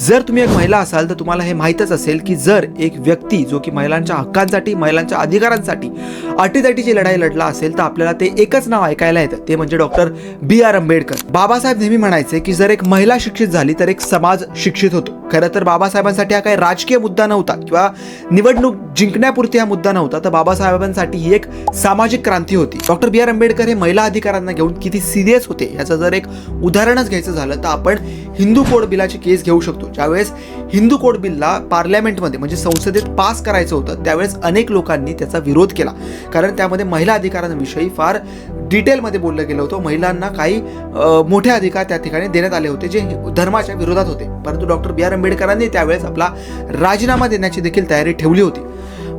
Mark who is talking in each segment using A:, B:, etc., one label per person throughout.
A: जर तुम्ही एक महिला असाल तर तुम्हाला हे माहीतच असेल की जर एक व्यक्ती जो की महिलांच्या हक्कांसाठी महिलांच्या अधिकारांसाठी अटीतटीची लढाई लढला असेल तर आपल्याला ते एकच नाव ऐकायला येतं. ते म्हणजे doctor B R Ambedkar. Babasaheb नेहमी म्हणायचे की जर एक महिला शिक्षित झाली तर एक समाज शिक्षित होतो. खरं तर बाबासाहेबांसाठी हा काही राजकीय मुद्दा नव्हता किंवा निवडणूक जिंकण्यापुरती हा मुद्दा नव्हता. तर बाबासाहेबांसाठी ही एक सामाजिक क्रांती होती. डॉक्टर बी आर आंबेडकर हे महिला अधिकारांना घेऊन किती सिरियस होते याचं जर एक उदाहरणच घ्यायचं झालं तर आपण हिंदू कोड बिलाची केस घेऊ शकतो. ज्यावेळेस हिंदू कोड बिलला पार्लमेंटमध्ये म्हणजे संसदेत पास करायचं होतं त्यावेळेस अनेक लोकांनी त्याचा विरोध केला. कारण त्यामध्ये महिला अधिकारांविषयी फार डिटेलमध्ये बोललं गेलं होतं. महिलांना काही मोठे अधिकार त्या ठिकाणी देण्यात आले होते जे धर्माच्या विरोधात होते. परंतु डॉक्टर बी आर आंबेडकरांनी त्यावेळेस आपला राजीनामा देण्याची देखील तयारी ठेवली होती.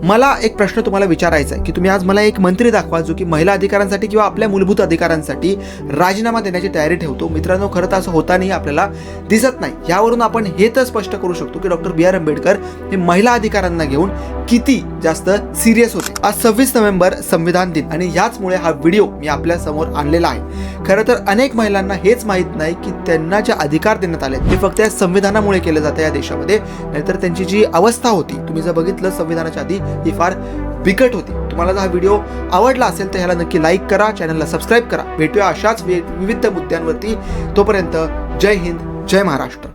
A: मला एक प्रश्न तुम्हाला विचारायचा आहे की तुम्ही आज मला एक मंत्री दाखवा जो की महिला अधिकारांसाठी किंवा आपल्या मूलभूत अधिकारांसाठी राजीनामा देण्याची तयारी ठेवतो. मित्रांनो खरं तर असं होतानाही आपल्याला दिसत नाही. यावरून आपण हे तर स्पष्ट करू शकतो की डॉक्टर बी आर आंबेडकर हे महिला अधिकारांना घेऊन किती जास्त सिरियस होते. आज सव्वीस नोव्हेंबर संविधान दिन आणि ह्याचमुळे हा व्हिडिओ मी आपल्यासमोर आणलेला आहे. खरं तर अनेक महिलांना हेच माहीत नाही की त्यांना जे अधिकार देण्यात आले ते फक्त या संविधानामुळे केलं जातं या देशामध्ये. नाहीतर त्यांची जी अवस्था होती तुम्ही जर बघितलं संविधानाच्या आधी ही फार बिकट होती. तुम्हाला जर हा व्हिडिओ आवडला असेल तर ह्याला नक्की लाईक करा चॅनलला सबस्क्राईब करा. भेटूया अशाच विविध मुद्द्यांवरती. तोपर्यंत जय हिंद जय महाराष्ट्र.